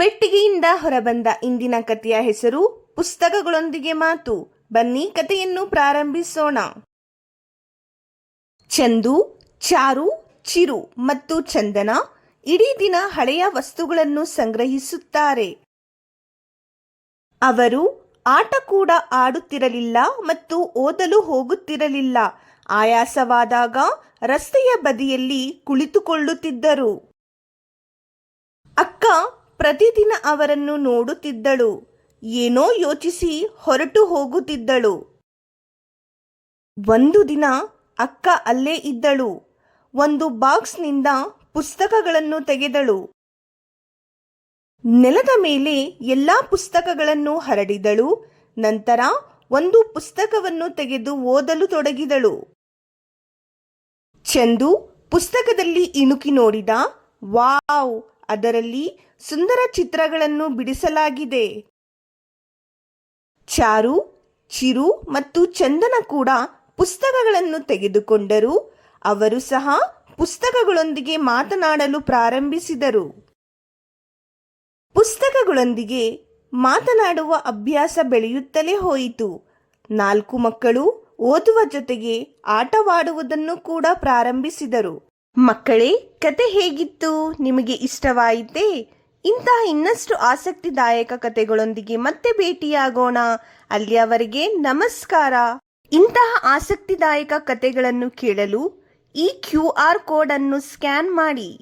ಪೆಟ್ಟಿಗೆಯಿಂದ ಹೊರಬಂದ ಇಂದಿನ ಕಥೆಯ ಹೆಸರು ಪುಸ್ತಕಗಳೊಂದಿಗೆ ಮಾತು. ಬನ್ನಿ ಕಥೆಯನ್ನು ಪ್ರಾರಂಭಿಸೋಣ. ಚಂದು, ಚಾರು, ಚಿರು ಮತ್ತು ಚಂದನ ಇಡೀ ದಿನ ಹಳೆಯ ವಸ್ತುಗಳನ್ನು ಸಂಗ್ರಹಿಸುತ್ತಾರೆ. ಅವರು ಆಟ ಕೂಡ ಆಡುತ್ತಿರಲಿಲ್ಲ ಮತ್ತು ಓದಲು ಹೋಗುತ್ತಿರಲಿಲ್ಲ. ಆಯಾಸವಾದಾಗ ರಸ್ತೆಯ ಬದಿಯಲ್ಲಿ ಕುಳಿತುಕೊಳ್ಳುತ್ತಿದ್ದರು. ಪ್ರತಿದಿನ ಅವರನ್ನು ನೋಡುತ್ತಿದ್ದಳು. ಏನೋ ಯೋಚಿಸಿ ಹೊರಟು ಹೋಗುತ್ತಿದ್ದಳು. ಒಂದು ದಿನ ಅಕ್ಕ ಅಲ್ಲೇ ಇದ್ದಳು. ಒಂದು ಬಾಕ್ಸ್ನಿಂದ ಪುಸ್ತಕಗಳನ್ನು ತೆಗೆದಳು. ನೆಲದ ಮೇಲೆ ಎಲ್ಲಾ ಪುಸ್ತಕಗಳನ್ನು ಹರಡಿದಳು. ನಂತರ ಒಂದು ಪುಸ್ತಕವನ್ನು ತೆಗೆದು ಓದಲು ತೊಡಗಿದಳು. ಚಂದು ಪುಸ್ತಕದಲ್ಲಿ ಇಣುಕಿ ನೋಡಿದ, ವಾವ್ ಅದರಲ್ಲಿ ಸುಂದರ ಚಿತ್ರಗಳನ್ನು ಬಿಡಿಸಲಾಗಿದೆ. ಚಾರು, ಚಿರು ಮತ್ತು ಚಂದನ ಕೂಡ ಪುಸ್ತಕಗಳನ್ನು ತೆಗೆದುಕೊಂಡರು. ಅವರು ಸಹ ಪುಸ್ತಕಗಳೊಂದಿಗೆ ಮಾತನಾಡಲು ಪ್ರಾರಂಭಿಸಿದರು. ಪುಸ್ತಕಗಳೊಂದಿಗೆ ಮಾತನಾಡುವ ಅಭ್ಯಾಸ ಬೆಳೆಯುತ್ತಲೇ ಹೋಯಿತು. ನಾಲ್ಕು ಮಕ್ಕಳು ಓದುವ ಜೊತೆಗೆ ಆಟವಾಡುವುದನ್ನು ಕೂಡ ಪ್ರಾರಂಭಿಸಿದರು. ಮಕ್ಕಳೇ, ಕತೆ ಹೇಗಿತ್ತು? ನಿಮಗೆ ಇಷ್ಟವಾಯಿತೇ? ಇಂತಹ ಇನ್ನಷ್ಟು ಆಸಕ್ತಿದಾಯಕ ಕತೆಗಳೊಂದಿಗೆ ಮತ್ತೆ ಭೇಟಿಯಾಗೋಣ. ಅಲ್ಲಿಯವರೆಗೆ ನಮಸ್ಕಾರ. ಇಂತಹ ಆಸಕ್ತಿದಾಯಕ ಕತೆಗಳನ್ನು ಕೇಳಲು ಈ ಕ್ಯೂ ಆರ್ ಕೋಡ್ ಅನ್ನು ಸ್ಕ್ಯಾನ್ ಮಾಡಿ.